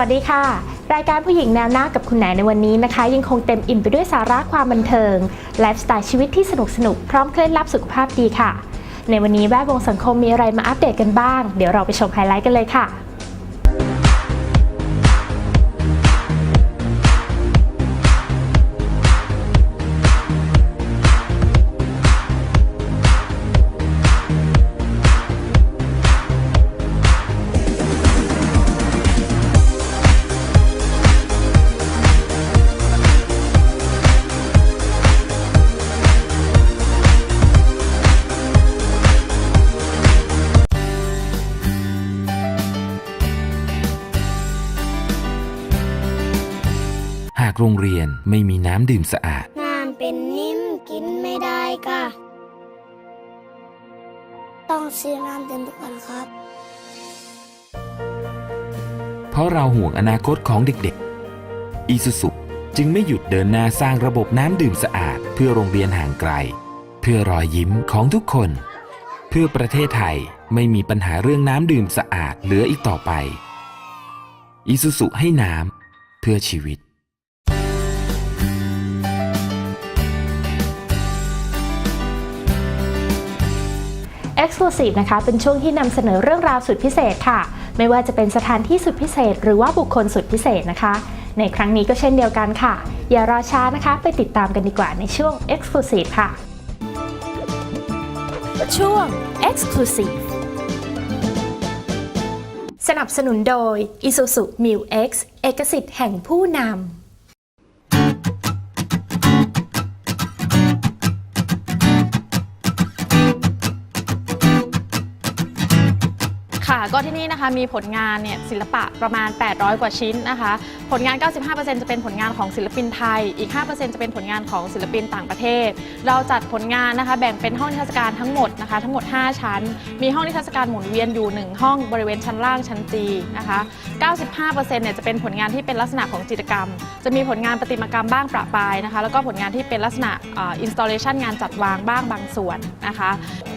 วัสดีค่ะ รายการผู้หญิงแนวหน้ากับคุณแหนในวันนี้นะคะ ยังคงเต็มอิ่มไปด้วยสาระความบันเทิงไลฟ์สไตล์ชีวิตที่สนุกสนุกพร้อมเคล็ดลับสุขภาพดีค่ะ ในวันนี้แวดวงสังคมมีอะไรมาอัปเดตกันบ้าง เดี๋ยวเราไปชมไฮไลท์กันเลยค่ะ โรงเรียนไม่มีน้ำดื่มสะอาด น้ำเป็นนิ่มกินไม่ได้ค่ะ ต้องซื้อน้ำดื่มทุกวันครับ เพราะเราห่วงอนาคตของเด็กๆ อีสุสุจึงไม่หยุดเดินหน้าสร้างระบบน้ำดื่มสะอาด เพื่อโรงเรียนห่างไกล เพื่อรอยยิ้มของทุกคน เพื่อประเทศไทยไม่มีปัญหาเรื่องน้ำดื่มสะอาดเหลืออีกต่อไปอีสุสุให้น้ำเพื่อชีวิต Exclusive นะคะ เป็นช่วงที่นำเสนอเรื่องราวสุดพิเศษค่ะ ไม่ว่าจะเป็นสถานที่สุดพิเศษ หรือว่าบุคคลสุดพิเศษนะคะ ในครั้งนี้ก็เช่นเดียวกันค่ะ อย่ารอช้านะคะ ไปติดตามกันดีกว่าในช่วง Exclusive ค่ะ ช่วง Exclusive สนับสนุนโดย Isuzu Mu X เอกสิทธิ์แห่งผู้นำ ก็ที่นี่นะคะมีผลงานเนี่ยศิลปะประมาณ 800 กว่าชิ้นนะคะ ผลงาน 95%จะเป็นผลงานของศิลปินไทย อีก 5%จะเป็นผลงานของศิลปินต่างประเทศ เราจัดผลงานนะคะแบ่งเป็นห้องนิทรรศการทั้งหมดนะคะทั้งหมด 5 ชั้น มีห้องนิทรรศการหมุนเวียนอยู่ 1 ห้องบริเวณชั้นล่างชั้นจีนะคะ 95%เนี่ยจะเป็นผลงานที่เป็นลักษณะของจิตรกรรม จะมีผลงานประติมากรรมบ้างประปรายนะคะแล้วก็ผลงานที่เป็นลักษณะอินสต l เลชันงานจัดวางบ้างบางส่วนนะคะ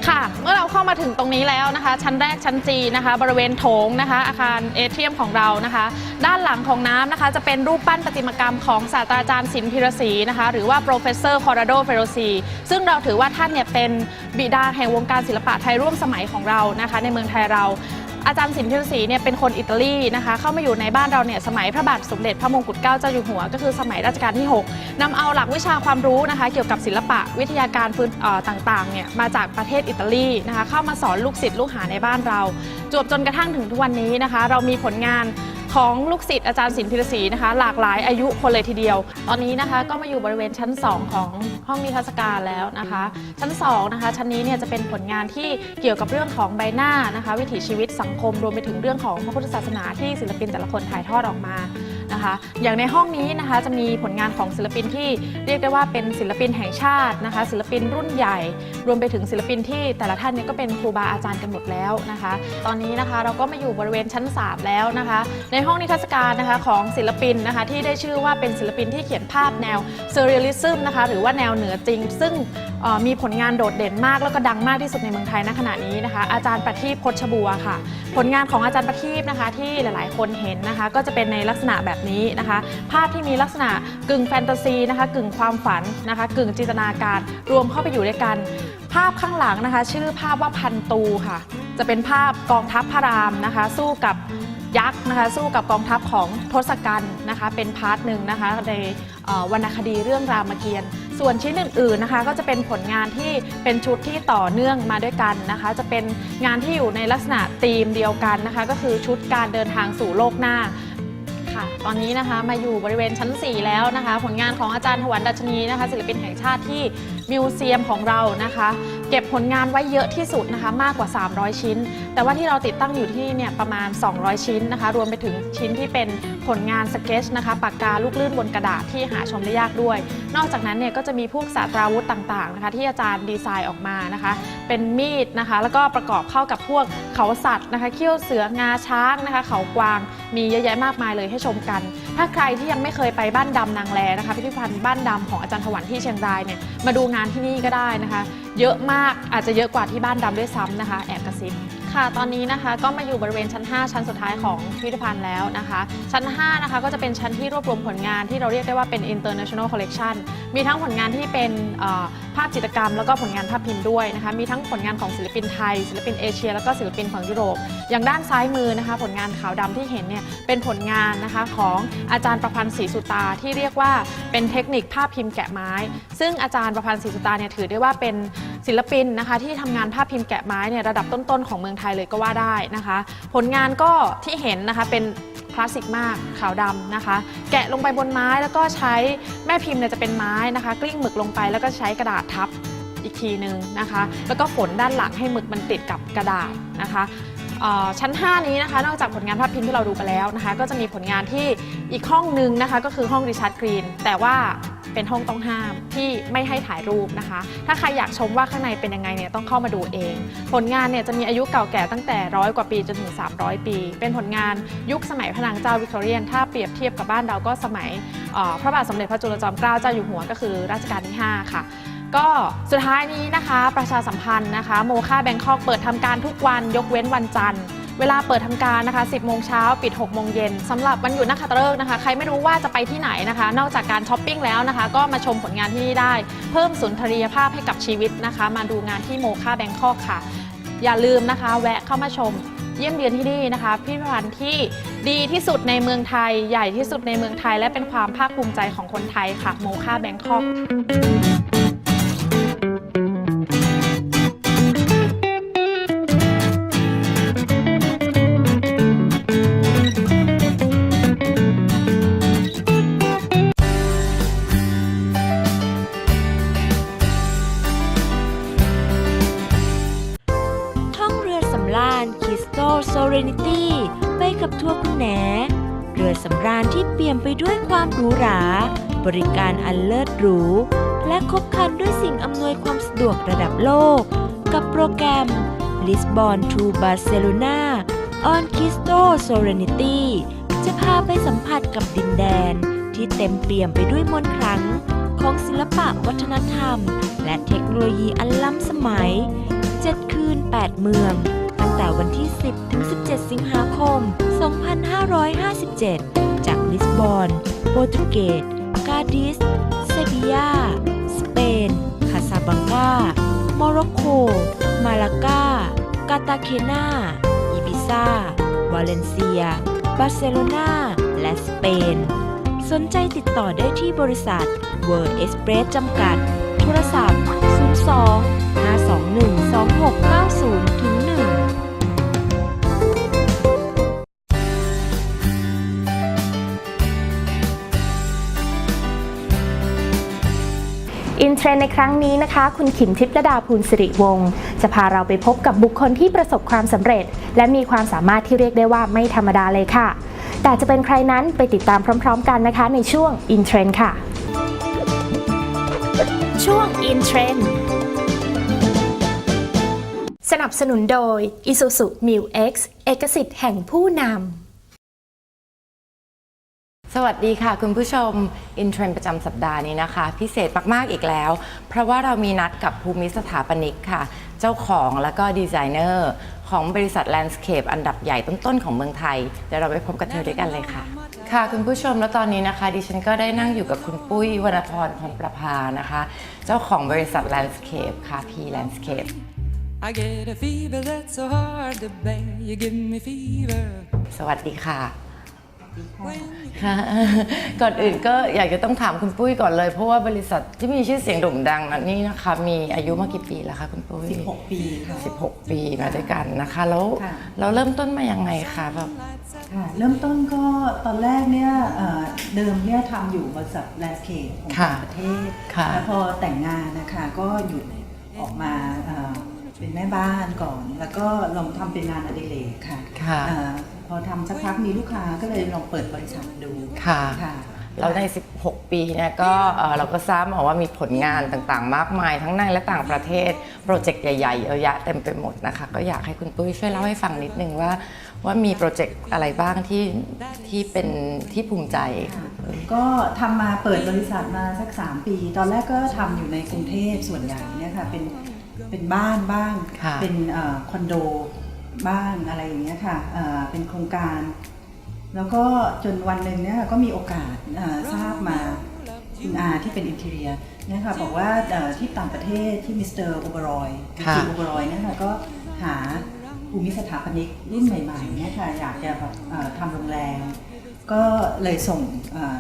ค่ะ เมื่อเราเข้ามาถึงตรงนี้แล้วนะคะ ชั้นแรกชั้นจีนะคะบริเวณโถงนะคะ อาคารเอเทียมของเรานะคะ ด้านหลังของน้ำนะคะ จะเป็นรูปปั้นประติมากรรมของศาสตราจารย์สินพิรศรีนะคะ หรือว่า professor Corrado Ferrosi ซึ่งเราถือว่าท่านเนี่ยเป็นบิดาแห่งวงการศิลปะไทยร่วมสมัยของเรานะคะ ในเมืองไทยเรา อาจารย์สินทิวศรีเนี่ยเป็นคนอิตาลีนะคะเข้ามาอยู่ในบ้านเราเนี่ยสมัยพระบาทสมเด็จพระมงกุฎเกล้าเจ้าอยู่หัว ก็คือสมัยรัชกาลที่ 6นำเอาหลักวิชาความรู้นะคะ เกี่ยวกับศิลปะวิทยาการพื้นต่างๆเนี่ยมาจากประเทศอิตาลีนะคะเข้ามาสอนลูกศิษย์ลูกหาในบ้านเรา จวบจนกระทั่งถึงทุกวันนี้นะคะ เรามีผลงาน ของลูกศิษย์อาจารย์สินพิรศรีนะคะ หลากหลายอายุคนเลยทีเดียว ตอนนี้นะคะก็มาอยู่บริเวณชั้น 2 ของห้องนิทรรศการแล้วนะคะ ชั้น2นะคะชั้นนี้เนี่ยจะเป็นผลงานที่เกี่ยวกับเรื่องของใบหน้านะคะ วิถีชีวิตสังคมรวมไปถึงเรื่องของพระพุทธศาสนาที่ศิลปินแต่ละคนถ่ายทอดออกมา นะคะ อย่างในห้องนี้นะคะจะมีผลงานของศิลปินที่เรียกได้ว่าเป็นศิลปินแห่งชาตินะคะ ศิลปินรุ่นใหญ่ รวมไปถึงศิลปินที่แต่ละท่านเนี่ยก็เป็นครูบาอาจารย์กันหมดแล้วนะคะ ตอนนี้นะคะเราก็มาอยู่บริเวณชั้น 3 แล้วนะคะ ในห้องนิทรรศการนะคะของศิลปินนะคะที่ได้ชื่อว่าเป็นศิลปินที่เขียนภาพแนวเซอร์เรียลิซึมนะคะหรือว่าแนวเหนือจริง ซึ่งมีผลงานโดดเด่นมากแล้วก็ดังมากที่สุดในเมืองไทยณขณะนี้นะคะ อาจารย์ประทีปพชบัวค่ะ ผลงานของอาจารย์ประทีปนะคะ ที่หลาย ๆ คนเห็นนะคะ ก็จะเป็นในลักษณะแบบนี้นะคะ ภาพที่มีลักษณะกึ่งแฟนตาซีนะคะ กึ่งความฝันนะคะ กึ่งจินตนาการรวมเข้าไปอยู่ด้วยกัน ภาพข้างหลังนะคะ ชื่อภาพว่าพันตูค่ะ จะเป็นภาพกองทัพพระรามนะคะ สู้กับยักษ์นะคะสู้กับกองทัพของทศกัณฐ์นะคะ เป็นพาร์ทหนึ่งนะคะในวรรณคดีเรื่องรามเกียรติ์ ส่วนชิ้นอื่นๆนะคะก็จะเป็นผลงานที่เป็นชุดที่ต่อเนื่องมาด้วยกันนะคะ จะเป็นงานที่อยู่ในลักษณะธีมเดียวกันนะคะ ก็คือชุดการเดินทางสู่โลกหน้าค่ะ ตอนนี้นะคะมาอยู่บริเวณชั้น 4 แล้วนะคะ ผลงานของอาจารย์ถวันดัชนีนะคะ ศิลปินแห่งชาติที่มิวเซียมของเรานะคะ เก็บผลงานไว้เยอะที่สุดนะคะ มากกว่า 300 ชิ้น แต่ว่าที่เราติดตั้งอยู่ที่เนี่ยประมาณ 200 ชิ้นนะคะ รวมไปถึงชิ้นที่เป็น ผลงานสเก็ตชนะคะปากกาลูกลื่นบนกระดาษที่หาชมได้ยากด้วย นอกจากนั้นเนี่ยก็จะมีพวกศาตราวุธต่างๆนะคะที่อาจารย์ดีไซน์ออกมานะคะ เป็นมีดนะคะ แล้วก็ประกอบเข้ากับพวกเขาสัตว์นะคะเขี้ยวเสืองาช้างนะคะ เขากวางมีเยอะแยะมากมายเลยให้ชมกัน ถ้าใครที่ยังไม่เคยไปบ้านดำนางแลนะคะพิพิธภัณฑ์บ้านดำของอาจารย์ถวันที่เชียงรายเนี่ยมาดูงานที่นี่ก็ได้นะคะ เยอะมากอาจจะเยอะกว่าที่บ้านดำด้วยซ้ำนะคะ แอบกระซิบ ค่ะ ตอนนี้นะคะก็มาอยู่บริเวณชั้น 5 ชั้นสุดท้ายของพิพิธภัณฑ์แล้วนะคะ ชั้น 5 นะคะก็จะเป็นชั้นที่รวบรวมผลงานที่เราเรียกได้ว่าเป็น international collection มีทั้งผลงานที่เป็นาพจิตรกรรม แล้วก็ผลงานภาพพิมพ์ด้วยนะคะมีทั้งผลงานของศิลปินไทย ศิลปินเอเชีย แล้วก็ศิลปินของยุโรป อย่างด้านซ้ายมือนะคะ ผลงานขาวดำที่เห็นเนี่ยเป็นผลงานนะคะของอาจารย์ประพันธ์ศรีสุตาที่เรียกว่าเป็นเทคนิคภาพพิมพ์แกะไม้ ซึ่งอาจารย์ประพันธ์ศรีสุตาเนี่ยถือได้ว่าเป็นศิลปินนะคะที่ทำงานภาพพิมพ์แกะไม้เนี่ยระดับต้นๆของเมืองไทยเลยก็ว่าได้นะคะ ผลงานก็ที่เห็นนะคะเป็น ลาสสิกมากขาวดำนะคะ แกะลงไปบนไม้แล้วก็ใช้แม่พิมพ์เนี่ยจะเป็นไม้นะคะ กลิ้งหมึกลงไปแล้วก็ใช้กระดาษทับอีกทีหนึ่งนะคะ แล้วก็ฝนด้านหลังให้หมึกมันติดกับกระดาษนะคะชั้น 5 นี้นะคะ นอกจากผลงานภาพพิมพ์ที่เราดูไปแล้วนะคะ ก็จะมีผลงานที่อีกห้องหนึ่งนะคะ ก็คือห้องริชาร์ดกรีน แต่ว่า เป็นห้องต้องห้ามที่ไม่ให้ถ่ายรูปนะคะ ถ้าใครอยากชมว่าข้างในเป็นยังไงเนี่ยต้องเข้ามาดูเอง ผลงานเนี่ยจะมีอายุเก่าแก่ตั้งแต่ร้อยกว่าปีจนถึง 300 ปี เป็นผลงานยุคสมัยพระนางเจ้าวิกตอเรียน ถ้าเปรียบเทียบกับบ้านเราก็สมัยพระบาทสมเด็จพระจุลจอมเกล้าเจ้าอยู่หัวก็คือรัชกาลที่ 5 ค่ะก็สุดท้ายนี้นะคะประชาสัมพันธ์นะคะ โมค่าแบงคอกเปิดทำการทุกวันยกเว้นวันจันทร์ เวลาเปิดทำการนะคะ 10 โมงเช้าปิด 6 โมงเย็นสำหรับวันหยุดนักขัตฤกษ์นะคะ ใครไม่รู้ว่าจะไปที่ไหนนะคะ นอกจากการช้อปปิ้งแล้วนะคะ ก็มาชมผลงานที่นี่ได้ เพิ่มสุนทรียภาพให้กับชีวิตนะคะ มาดูงานที่โมค่าแบงคอกค่ะ อย่าลืมนะคะ แวะเข้ามาชมเยี่ยมเยือนที่นี่นะคะพิพิธภัณฑ์ที่ดีที่สุดในเมืองไทย ใหญ่ที่สุดในเมืองไทย และเป็นความภาคภูมิใจของคนไทยค่ะ โมค่าแบงคอก หรูหรา บริการอันเลิศหรู และครบครันด้วยสิ่งอำนวยความสะดวกระดับโลก กับโปรแกรม Lisbon to Barcelona on Cristo Serenity จะพาไปสัมผัสกับดินแดน ที่เต็มเปี่ยมไปด้วยมนต์ขลังของศิลปะวัฒนธรรม และเทคโนโลยีอันล้ำสมัย 7 คืน 8 เมือง ตั้งแต่วันที่ 10 ถึง 17 สิงหาคม 2557จากลิ สบอนโปรตุเกสกาดิส เซบียา สเปน คาซาบังกาโมร็อกโก มาลากา กาตาเคนาอีบิซาวาเลนเซีย บาร์เซโลนาและสเปน สนใจติดต่อได้ที่บริษัท World Express จำกัด โทรศัพท์ 02 521 2690 อินเทรนในครั้งนี้นะคะ คุณขิมทิพย์ระดาภูลสิริวงศ์จะพาเราไปพบกับบุคคลที่ประสบความสำเร็จ และมีความสามารถที่เรียกได้ว่าไม่ธรรมดาเลยค่ะ แต่จะเป็นใครนั้นไปติดตามพร้อม ๆ กันนะคะ ในช่วงอินเทรนค่ะ ช่วงอินเทรนสนับสนุนโดย Isuzu Mu X เอกสิทธิ์แห่งผู้นำ สวัสดีค่ะ คุณผู้ชม อินเทรนด์ประจำสัปดาห์นี้นะคะ พิเศษมาก ๆ อีกแล้ว เพราะว่าเรามีนัดกับภูมิสถาปนิกค่ะ เจ้าของและก็ดีไซเนอร์ของบริษัทแลนด์สเคปอันดับใหญ่ต้น ๆ ของเมืองไทย เดี๋ยวเราไปพบกับเธอด้วยกันเลยค่ะ ค่ะ คุณผู้ชมแล้วตอนนี้นะคะ ดิฉันก็ได้นั่งอยู่กับคุณปุ้ยวรรณพรพรหมประภานะคะ เจ้าของบริษัทแลนด์สเคปค่ะ P Landscape I get a fever that's so hard to bear. You give me fever สวัสดีค่ะ ค่ะก่อนอื่นก็อยากจะต้องถามคุณปุ้ยก่อนเลย เพราะว่าบริษัทที่มีชื่อเสียงโด่งดังนะนี่นะคะ มีอายุมากี่ปีแล้วคะคุณปุ้ย16 ปีค่ะ 16 ปีมาด้วยกันนะคะ แล้วค่ะ เราเริ่มต้นมายังไงคะแบบค่ะเริ่มต้นก็ตอนแรกเนี่ยเอ่อเดิมเนี่ยทำอยู่บริษัทแลนด์สเคปของค่ะ ต่างประเทศค่ะ แล้วพอแต่งงานนะคะก็หยุดออกมาเอ่อเป็นแม่บ้านก่อน แล้วก็ลองทำเป็นงานอดิเรกค่ะค่ะ เอ่อ พอทำสักพักมีลูกค้าก็เลยลองเปิดบริษัทดูค่ะ ค่ะเราใน 16 ปีเนี่ยก็เอ่อเราก็ทราบมาว่ามีผลงานต่างๆ มากมาย ทั้งในและต่างประเทศ โปรเจกต์ใหญ่ๆเยอะแยะเต็มไปหมดนะคะ ก็อยากให้คุณปุ้ยช่วยเล่าให้ฟังนิดนึงว่า ว่ามีโปรเจกต์อะไรบ้างที่ที่เป็นที่ภูมิใจก็ทำมาเปิดบริษัทมาสัก 3 ปี ตอนแรกก็ทำอยู่ในกรุงเทพส่วนใหญ่เนี่ยค่ะเป็นเป็นบ้านบ้าง ค่ะเป็นเอ่อคอนโด บ้างอะไรอย่างเงี้ยค่ะเอ่อเป็นโครงการ แล้วก็จนวันหนึ่งเนี่ยก็มีโอกาสเอ่อทราบมาคุณอาที่เป็นอินเทเรียเนี่ยค่ะบอกว่าเอ่อที่ต่างประเทศที่มิสเตอร์โอเบรอยค่ะจีโอเบรอยเนี่ยค่ะก็หาภูมิสถาปนิกรุ่นใหม่ๆเนี่ยค่ะอยากจะแบบเอ่อทำโรงแรม ก็เลยส่ง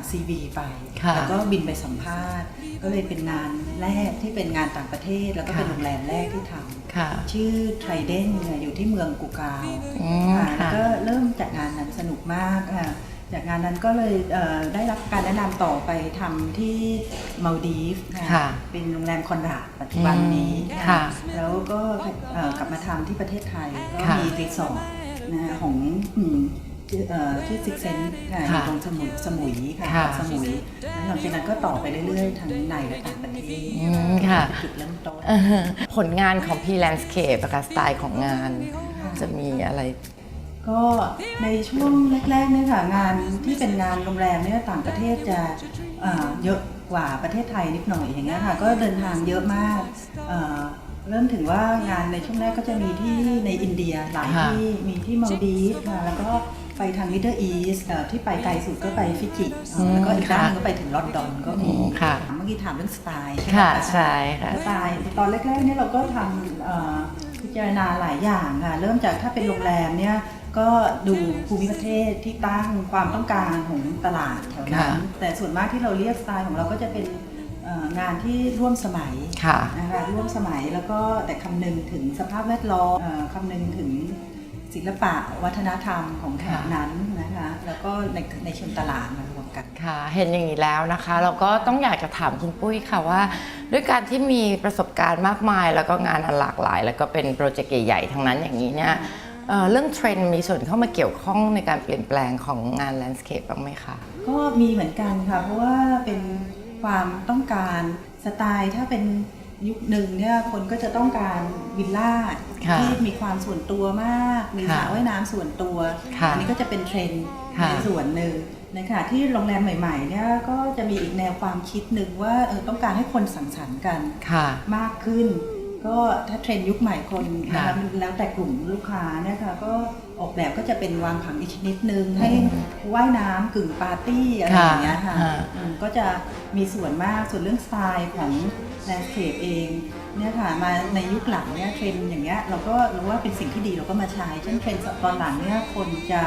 ซีวีไปค่ะแล้วก็บินไปสัมภาษณ์ ก็เลยเป็นงานแรกที่เป็นงานต่างประเทศ แล้วก็เป็นค่ะโรงแรมแรกที่ทำค่ะชื่อไทรเดนอยู่ที่เมืองกูกาวอืมค่ะค่ะแล้วก็เริ่มจากงานนั้นสนุกมากค่ะจากงานนั้นก็เลยเอ่อได้รับการแนะนำต่อไปทำที่มาลดีฟส์ค่ะค่ะเป็นโรงแรมคอนราดปัจจุบันนี้อืมค่ะแล้วก็เอ่อกลับมาทำที่ประเทศไทยก็ค่ะมีรีสอร์ทนะของอืม ชื่อเอ่อที่ซิกเซนค่ะอยู่ค่ะตรงสมุยสมุยค่ะ ค่ะสมุยแล้วหลังจากนั้นก็ต่อไปเรื่อยๆทั้งในและต่างประเทศอืมค่ะ เป็นจุดเริ่มต้น เออผลงานของ P Landscape อะค่ะสไตล์ของงาน จะมีอะไร ก็ในช่วงแรกๆเนี่ยค่ะงานที่เป็นงานโรงแรมเนี่ยต่างประเทศจะเอ่อเยอะกว่าประเทศไทยนิดหน่อยอย่างเงี้ยค่ะก็เดินทางเยอะมากเอ่อเริ่มถึงว่างานในช่วงแรกก็จะมีที่ในอินเดียหลายค่ะ ที่มีที่มาลดีฟส์ค่ะแล้วก็ ไปทางมิดเดิลอีสที่ไปไกลสุดก็ไปฟิจิเอ่อแล้วก็อีกด้านหนึงก็ไปถึงลอนดอนก็มีอืมค่ะเมื่อกี้ถามเรื่องสไตล์ใช่ไหมค่ะคะใช่ค่ะสไตล์ตอนแรกๆเนี่ยเราก็ทำเอ่อพิจารณาหลายอย่างค่ะ เริ่มจากถ้าเป็นโรงแรมเนี่ยก็ดูภูมิประเทศที่ตั้งความต้องการของตลาดแถวนั้นค่ะแต่ส่วนมากที่เราเรียกสไตล์ของเราก็จะเป็นเอ่องานที่ร่วมสมัยค่ะนะคะร่วมสมัยแล้วก็แต่คำนึงถึงสภาพแวดล้อมเอ่อคำนึงถึง ศิลปะวัฒนธรรมของแถบนั้นนะคะแล้วก็ในในเชิงตลาดมารวมกันค่ะ เห็นอย่างนี้แล้วนะคะ เราก็ต้องอยากจะถามคุณปุ้ยค่ะว่า ด้วยการที่มีประสบการณ์มากมาย แล้วก็งานอันหลากหลาย แล้วก็เป็นโปรเจกต์ใหญ่ๆทั้งนั้นอย่างนี้เนี่ยเอ่อเรื่องเทรนด์มีส่วนเข้ามาเกี่ยวข้องในการเปลี่ยนแปลงของงานแลนด์สเคปบ้างไหมคะก็มีเหมือนกันค่ะ เพราะว่าเป็นความต้องการสไตล์ถ้าเป็น ยุคหนึ่งเนี่ยคนก็จะต้องการวิลล่าค่ะที่มีความส่วนตัวมาก มีสระค่ะว่ายน้ำส่วนตัวค่ะอันี้ก็จะเป็นเทรนด์ค่ะในส่วนหนึ่งนะคะที่โรงแรมใหม่ๆเนี่ยก็จะมีอีกแนวความคิดหนึ่งว่าเออต้องการให้คนสังสรรค์กันค่ะมากขึ้น ก็ถ้าเทรนด์ยุคใหม่คนนะค่ะคะมันแล้วแต่กลุ่มลูกค้าเนี่ยค่ะก็ออกแบบก็จะเป็นวางผังอีกชนิดนึง ให้ว่ายน้ำกึ่งปาร์ตี้อะไรอย่างเงี้ยค่ะค่ะอืมก็จะมีส่วนมากส่วนเรื่องสไตล์ของแลนด์สเคปเองเนี่ยค่ะมาในยุคหลังเนี่ยเทรนด์อย่างเงี้ยเราก็รู้ว่าเป็นสิ่งที่ดีเราก็มาใช้เช่นเทรนด์ตอนหลังเนี่ยคนจะ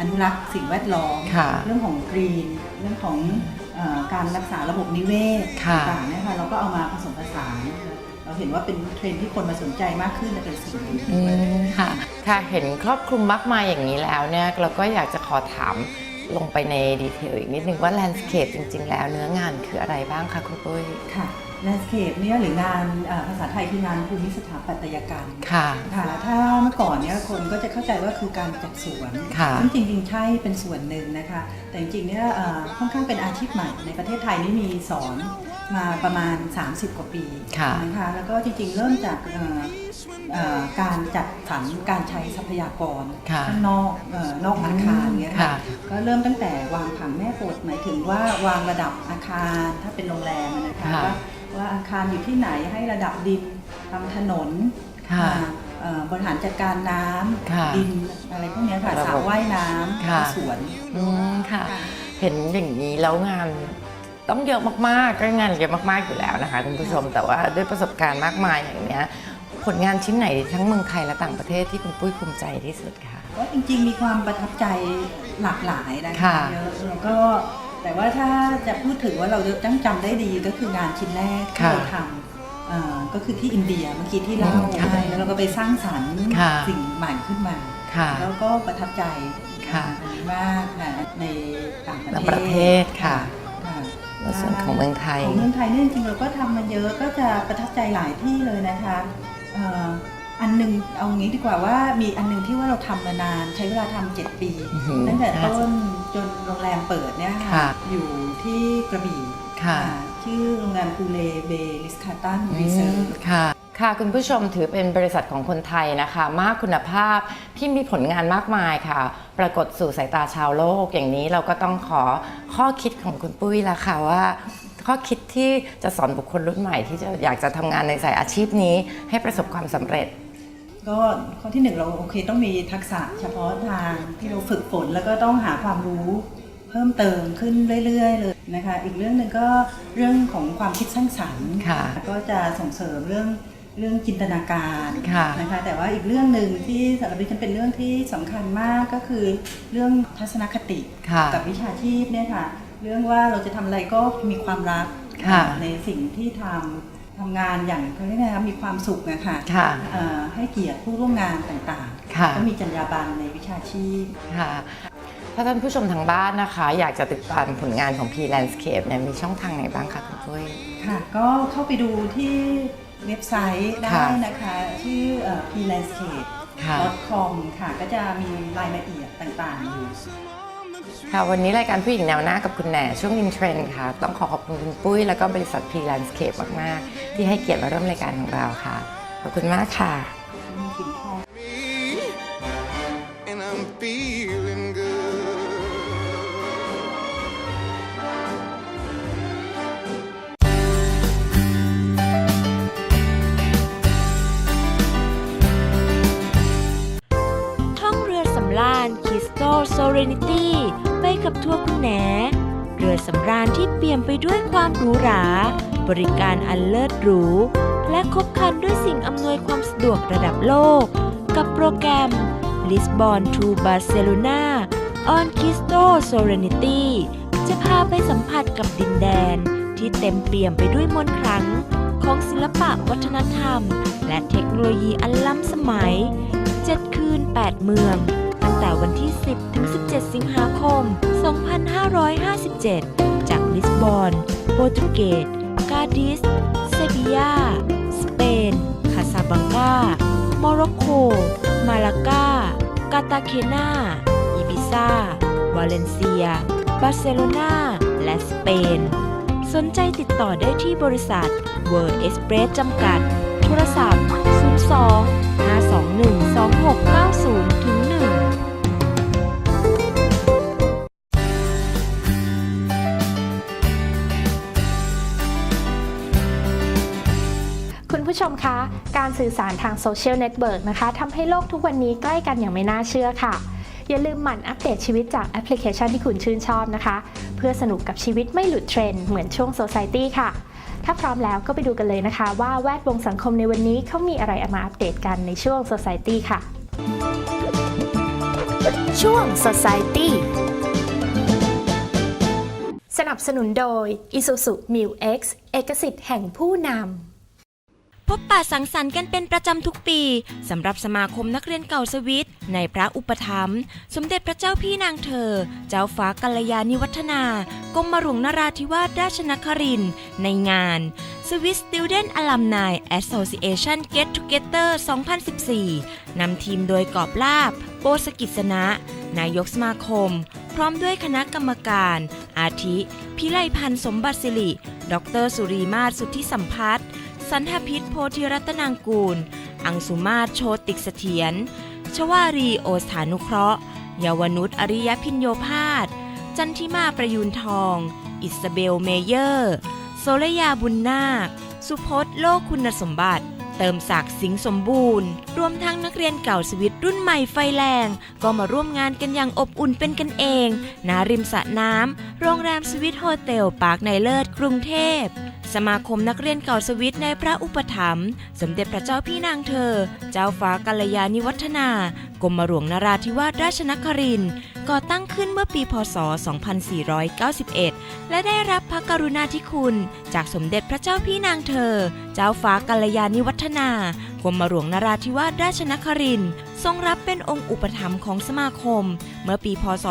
อนุรักษ์สิ่งแวดล้อมค่ะเรื่องของกรีน เรื่องของเออการรักษาระบบนิเวศค่ะต่างๆเนี่ยค่ะเราก็เอามาผสมผสาน เราเห็นว่าเป็นเทรนด์ที่คนมาสนใจมากขึ้นและเป็นสิ่งดีอืมค่ะ ค่ะ เห็นครอบคลุมมากมายอย่างนี้แล้วเนี่ย เราก็อยากจะขอถามลงไปในดีเทลอีกนิดนึงว่าแลนด์สเคปจริง ๆ แล้วเนื้องานคืออะไรบ้างคะคุณปุ้ย ค่ะแลนด์สเคปเนี่ยหรืองานเอ่อภาษาไทยคืองานภูมิสถาปัตยกรรม ค่ะ ค่ะถ้าเมื่อก่อนเนี่ยคนก็จะเข้าใจว่าคือการจัดสวนค่ะ ซึ่งจริงๆ ใช่เป็นส่วนหนึ่งนะคะ แต่จริงๆเนี่ยเอ่อค่อนข้างเป็นอาชีพใหม่ในประเทศไทยนี่มีสอน มาประมาณ 30 กว่าปีค่ะนะคะแล้วก็จริงๆ เริ่มจากเอ่อเอ่อการจัดสรรการใช้ทรัพยากรค่ะข้างนอกเอ่อนอกอาคารเนี่ยค่ะค่ะก็เริ่มตั้งแต่วางผังแม่บทหมายถึงว่าวางระดับอาคารถ้าเป็นโรงแรมนะคะค่ะว่าว่าอาคารอยู่ที่ไหนให้ระดับดินทำถนนค่ะอ่าเอ่อบริหารจัดการน้ค่ะำดินอะไรพวกเนี้ยค่ะระบบสระว่ายน้ำค่ะสวนอืมค่ะ เห็นอย่างนี้แล้วงาน ต้องเยอะมากๆก็งานเยอะมากๆอยู่แล้วนะคะคุณผู้ชมแต่ว่าด้วยประสบการณ์มากมายอย่างเนี้ยผลงานชิ้นไหนทั้งเมืองไทยและต่างประเทศที่คุณปุ้ยภูมิใจที่สุดคะก็จริงๆ มีความประทับใจหลากหลายนะคะค่ะเยอะแล้วก็แต่ว่าถ้าจะพูดถึงว่าเราจะตั้งจำได้ดีก็คืองานชิ้นแรกที่ค่ะเราทำเอ่อก็คือที่อินเดียเมื่อกี้ที่เล่าอืมค่ะใช่แล้วเราก็ไปสร้างสรรค์ค่ะสิ่งใหม่ขึ้นมาค่ะแล้วก็ประทับใจค่ะอันนี้มากนะในต่างประต่างเทศประเทศค่ะค่ะ ในส่วนของเมืองไทย ของเมืองไทยเนี่ยจริงๆเราก็ทำมาเยอะก็จะประทับใจหลายที่เลยนะคะเอ่ออันหนึงเอางี้ดีกว่าว่ามีอันหนึงที่ว่าเราทำมานานใช้เวลาทำเจ็ดปีอื้อหือตั้งแต่ต้นจนโรงแรมเปิดเนี่ยค่ะค่ะอยู่ที่กระบี่ค่ะอ่าชื่อโรงแรมปูเลเบลิสคาตันอืรีเซิร์มค่ะ ค่ะคุณผู้ชมถือเป็นบริษัทของคนไทยนะคะ มากคุณภาพที่มีผลงานมากมายค่ะ ปรากฏสู่สายตาชาวโลกอย่างนี้เราก็ต้องขอข้อคิดของคุณปุ้ยละค่ะว่า ข้อคิดที่จะสอนบุคคลรุ่นใหม่ ที่จะอยากจะทำงานในสายอาชีพนี้ ให้ประสบความสำเร็จ ก็ข้อที่หนึ่งเราโอเคต้องมีทักษะเฉพาะทางที่เราฝึกฝนแล้วก็ต้องหาความรู้ เพิ่มเติมขึ้นเรื่อยๆเลยนะคะ อีกเรื่องหนึ่งก็เรื่องของความคิดสร้างสรรค์ค่ะ ก็จะส่งเสริมเรื่อง เรื่องจินตนาการค่ะนะคะแต่ว่าอีกเรื่องหนึ่งที่สำหรับดิฉันเป็นเรื่องที่สำคัญมากก็คือเรื่องทัศนคติค่ะกับวิชาชีพเนี่ยค่ะ เรื่องว่าเราจะทำอะไรก็มีความรักค่ะในสิ่งที่ทำทำงานอย่างเขาเรียกไงคะมีความสุขนะคะค่ะเอ่อให้เกียรติผู้ร่วมงานต่างค่ะๆก็มีจรรยาบรรณในวิชาชีพค่ะถ้าท่านผู้ชมทางบ้านนะคะ อยากจะติดตามผลงานของ P Landscape เนี่ยมีช่องทางไหนบ้างคะคุณปุ้ยค่ะ ก็เข้าไปดูที่ เว็บไซต์ได้ค่ะนะคะ ชื่อเอ่อ plandscape ค่ะ com ค่ะ ก็จะมีรายละเอียดต่างๆอยู่ค่ะวันนี้รายการผู้หญิงแนวหน้ากับคุณแหน่ช่วงอินเทรนด์ค่ะ ต้องขอขอบคุณคุณปุ้ยแล้วก็บริษัท P Landscape มาก ๆ ที่ให้เกียรติมาร่วมรายการของเราค่ะ ขอบคุณมากค่ะ Crystal Serenity ไปกับทัวร์คุณแหนเรือสำราญที่เปี่ยมไปด้วยความหรูหรา บริการอันเลิศหรู และครบครันด้วยสิ่งอำนวยความสะดวกระดับโลก กับโปรแกรม Lisbon to Barcelona on Crystal Serenity จะพาไปสัมผัสกับดินแดน ที่เต็มเปี่ยมไปด้วยมนต์ขลังของศิลปะวัฒนธรรม และเทคโนโลยีอันล้ำสมัย 7 คืน 8 เมือง แต่วันที่ 10 ถึง 17 สิงหาคม 2557 จากลิสบอนโปรตุเกสกาดิส เซบียา สเปน คาซาบังกาโมร็อกโก มาลากา กาตาเคนาอิบิซา วาเลนเซีย บาร์เซโลนาและสเปน สนใจติดต่อได้ที่บริษัท World Express จำกัด โทรศัพท์ 02 521 2690 ผู้ชมคะ การสื่อสารทางโซเชียลเน็ตเวิร์กนะคะทำให้โลกทุกวันนี้ใกล้กันอย่างไม่น่าเชื่อค่ะ อย่าลืมหมั่นอัปเดตชีวิตจากแอปพลิเคชันที่คุณชื่นชอบนะคะ เพื่อสนุกกับชีวิตไม่หลุดเทรนด์เหมือนช่วง Society ค่ะ ถ้าพร้อมแล้วก็ไปดูกันเลยนะคะ ว่าแวดวงสังคมในวันนี้เขามีอะไรมาอัปเดตกันในช่วง Society ค่ะ ช่วง Society สนับสนุนโดย Isuzu Mu X เอกสิทธิ์แห่งผู้นำ บปะสังสรรค์กันเป็นประจำทุกปีสำหรับสมาคมนักเรียนเก่าสวิตในพระอุปถัมภ์สมเด็จพระเจ้าพี่นางเธอ เจ้าฟ้ากัลยาณิวัฒนากรมหลวงนราธิวาสราชนครินในงาน Swiss Student Alumni Association Get Together 2014 นำทีมโดยกอบลาบ โปสกิจนะนายกสมาคม พร้อมด้วยคณะกรรมการ อาทิ พิไลพันธ์สมบัติสิริ ดรสุรีมาศสุทธิสัมพัฒน์ สันทพิษโพธิรัตนางกูล อังสุมาศโชติกเสถียร ชวารีโอสถานุเคราะห์ เยาวนุษย์อริยพินโยพาส จันทิมาประยูนทอง อิสเบลเมเยอร์ โซลยาบุญนาค สุพจน์โลกคุณสมบัติ เติมศักดิ์สิงสมบูรณ์ รวมทั้งนักเรียนเก่าสวิตรุ่นใหม่ไฟแรง ก็มาร่วมงานกันอย่างอบอุ่นเป็นกันเองณริมสระน้ำ โรงแรมสวิตโฮเทลปาร์คในเลิศกรุงเทพ สมาคมนักเรียนเก่าสวิตในพระอุปถัมภ์สมเด็จพระเจ้าพี่นางเธอ เจ้าฟ้ากัลยาณิวัฒนา กรมหลวงนราธิวาสราชนครินทร์ก่อตั้งขึ้นเมื่อปีพศ 2491 และได้รับพระกรุณาธิคุณ จากสมเด็จพระเจ้าพี่นางเธอ เจ้าฟ้ากัลยาณิวัฒนากรมหลวงนราธิวาสราชนครินทร์ทรงรับเป็นองค์อุปถัมภ์ของสมาคม เมื่อปีพศ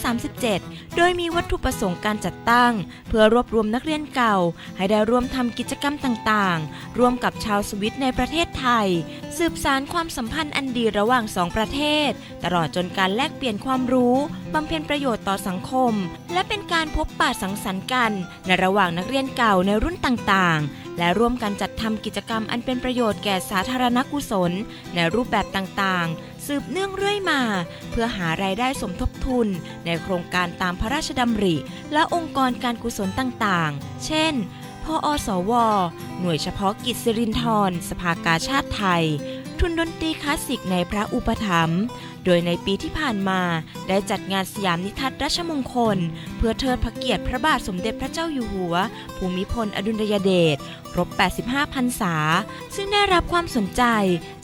2537 โดยมีวัตถุประสงค์การจัดตั้ง เพื่อรวบรวมนักเรียนเก่า ให้ได้ร่วมทำกิจกรรมต่างๆ ร่วมกับชาวสวิตในประเทศไทยสืบสารความสัมพันธ์อันดีระหว่างสองประเทศ ตลอดจนการแลกเปลี่ยนความรู้บำเพ็ญประโยชน์ต่อสังคม และเป็นการพบปะสังสรรค์กัน ในระหว่างนักเรียนเก่าในรุ่นต่างๆ และร่วมกันจัดทำกิจกรรมอันเป็นประโยชน์แก่สาธารณกุศล ในรูปแบบต่างๆ สืบเนื่องเรื่อยมา เพื่อหารายได้สมทบทุน ในโครงการตามพระราชดำริ และองค์กรการกุศลต่างๆ เช่น พออสว หน่วยเฉพาะกิจสิรินธรสภากาชาติไทย ทุนดนตรีคลาสสิกในพระอุปถัมภ์ โดยในปีที่ผ่านมาได้จัดงานสยามนิทรรศราชมงคล เพื่อเทิดพระเกียรติพระบาทสมเด็จพระเจ้าอยู่หัว ภูมิพลอดุลยเดชครบ 85พรรษา ซึ่งได้รับความสนใจ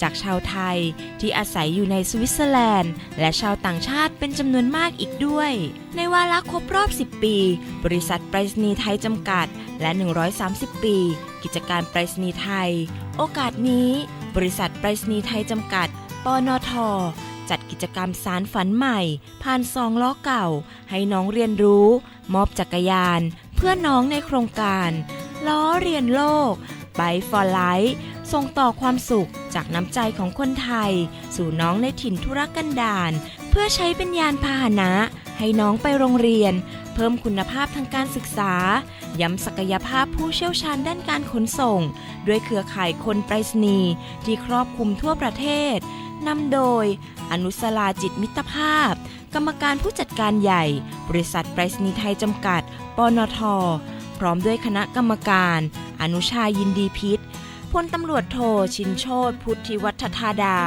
จากชาวไทยที่อาศัยอยู่ในสวิตเซอร์แลนด์ และชาวต่างชาติเป็นจำนวนมากอีกด้วย ในวาระครบรอบ 10 ปี บริษัทไปรษณีย์ไทยจำกัด และ 130 ปี กิจการไปรษณีย์ไทย โอกาสนี้ บริษัทไปรษณีย์ไทยจำกัด ปนท จัดกิจกรรมสารฝันใหม่ ผ่านซองล้อเก่า ให้น้องเรียนรู้ มอบจักรยาน เพื่อน้องในโครงการ ล้อเรียนโลกไบฟอร์ไลท์ส่งต่อความสุขจากน้ำใจของคนไทย สู่น้องในถิ่นธุรกันดารเพื่อใช้เป็นยานพาหนะ ให้น้องไปโรงเรียน เพิ่มคุณภาพทางการศึกษา ย้ำศักยภาพผู้เชี่ยวชาญด้านการขนส่ง ด้วยเครือข่ายคนไปรษณีย์ที่ครอบคลุมทั่วประเทศนำโดย อนุสลาจิตมิตรภาพ กรรมการผู้จัดการใหญ่ บริษัทไปรษณีย์ไทยจำกัด ปนท พร้อมด้วยคณะกรรมการ อนุชายินดีพิษพลตำรวจโทชินโชตพุทธิวัฒธาดา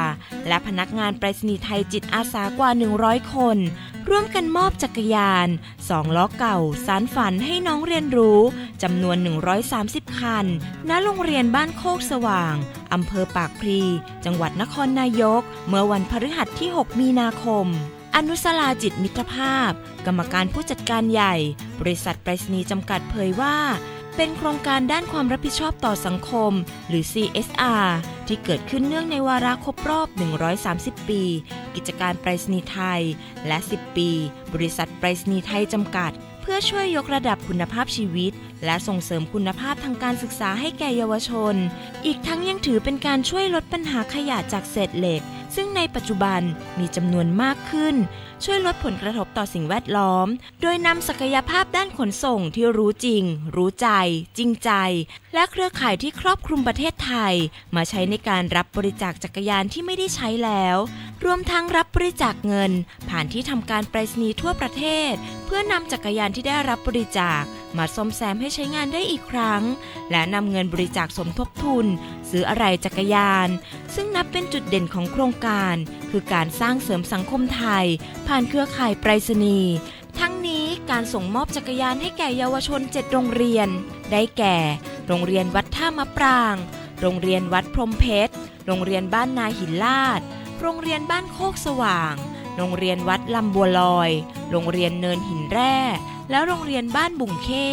และพนักงานไปรษณีย์ไทยจิตอาสากว่า 100 คน ร่วมกันมอบจักรยานสองล้อเก่า สารฝันให้น้องเรียนรู้จำนวน 130 คัน ณ โรงเรียนบ้านโคกสว่าง อำเภอปากพลี จังหวัดนครนายก เมื่อวันพฤหัสที่ 6 มีนาคม อนุสลาจิตมิตรภาพ กรรมการผู้จัดการใหญ่ บริษัทไปรษณีย์จำกัดเผยว่า เป็นโครงการด้านความรับผิดชอบต่อสังคม หรือ CSR ที่เกิดขึ้นเนื่องในวาระครบรอบ 130 ปี กิจการไปรษณีย์ไทย และ 10 ปี บริษัทไปรษณีย์ไทยจำกัด เพื่อช่วยยกระดับคุณภาพชีวิต และส่งเสริมคุณภาพทางการศึกษาให้แก่เยาวชน อีกทั้งยังถือเป็นการช่วยลดปัญหาขยะจากเศษเหล็ก ซึ่งในปัจจุบันมีจำนวนมากขึ้น ช่วยลดผลกระทบต่อสิ่งแวดล้อม โดยนำศักยภาพด้านขนส่งที่รู้จริง รู้ใจ จริงใจ และเครือข่ายที่ครอบคลุมประเทศไทย มาใช้ในการรับบริจาคจักรยานที่ไม่ได้ใช้แล้ว รวมทั้งรับบริจาคเงิน ผ่านที่ทำการไปรษณีย์ทั่วประเทศ เพื่อนำจักรยานที่ได้รับบริจาค มาซ่อมแซมให้ใช้งานได้อีกครั้ง และนำเงินบริจาคสมทบทุน ซื้ออะไรจักรยาน ซึ่งนับเป็นจุดเด่นของโครงการ คือการสร้างเสริมสังคมไทยผ่านเครือข่ายไปรษณีย์ทั้งนี้การส่งมอบจักรยานให้แก่เยาวชน 7 โรงเรียน ได้แก่ โรงเรียนวัดท่ามะปราง โรงเรียนวัดพรมเพชร โรงเรียนบ้านนาหินลาด โรงเรียนบ้านโคกสว่าง โรงเรียนวัดลำบัวลอย โรงเรียนเนินหินแร่ และโรงเรียนบ้านบุ่งเข้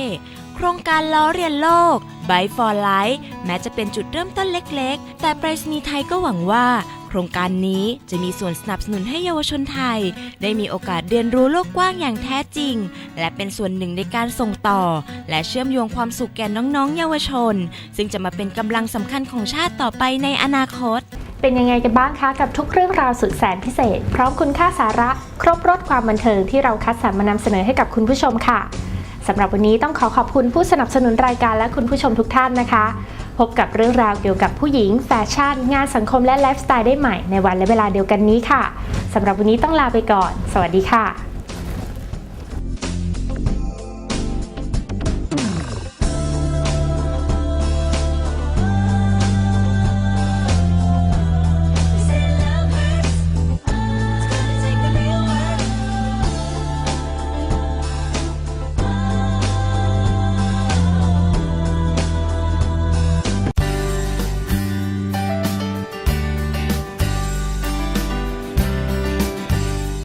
โครงการล้อเรียนโลก by for Life แม้จะเป็นจุดเริ่มต้นเล็ก ๆ แต่ไปรษณีย์ไทยก็หวังว่า โครงการนี้จะมีส่วนสนับสนุนให้เยาวชนไทย ได้มีโอกาสเรียนรู้โลกกว้างอย่างแท้จริง และเป็นส่วนหนึ่งในการส่งต่อ และเชื่อมโยงความสุขแก่น้องๆ เยาวชน ซึ่งจะมาเป็นกำลังสำคัญของชาติต่อไปในอนาคต เป็นยังไงกันบ้างคะกับทุกเรื่องราวสุดแสนพิเศษ พร้อมคุณค่าสาระ ครบรถความบันเทิงที่เราคัดสรรมานำเสนอให้กับคุณผู้ชมค่ะสำหรับวันนี้ต้องขอขอบคุณผู้สนับสนุนรายการและคุณผู้ชมทุกท่านนะคะ พบกับเรื่องราวเกี่ยวกับผู้หญิง แฟชั่น งานสังคมและไลฟ์สไตล์ได้ใหม่ในวันและเวลาเดียวกันนี้ค่ะสำหรับวันนี้ต้องลาไปก่อน สวัสดีค่ะ